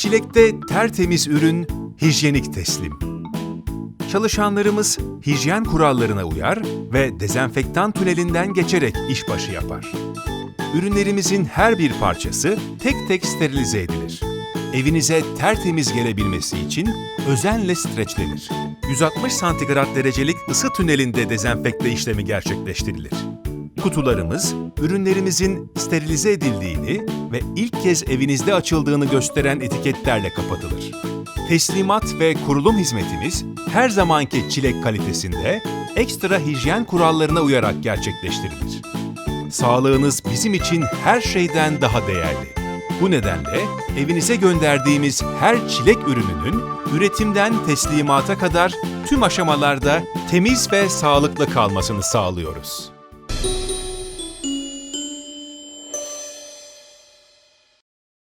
Çilekte tertemiz ürün, hijyenik teslim. Çalışanlarımız hijyen kurallarına uyar ve dezenfektan tünelinden geçerek işbaşı yapar. Ürünlerimizin her bir parçası tek tek sterilize edilir. Evinize tertemiz gelebilmesi için özenle streçlenir. 160 santigrat derecelik ısı tünelinde dezenfekte işlemi gerçekleştirilir. Kutularımız, ürünlerimizin sterilize edildiğini ve ilk kez evinizde açıldığını gösteren etiketlerle kapatılır. Teslimat ve kurulum hizmetimiz her zamanki çilek kalitesinde ekstra hijyen kurallarına uyarak gerçekleştirilir. Sağlığınız bizim için her şeyden daha değerli. Bu nedenle evinize gönderdiğimiz her çilek ürününün üretimden teslimata kadar tüm aşamalarda temiz ve sağlıklı kalmasını sağlıyoruz.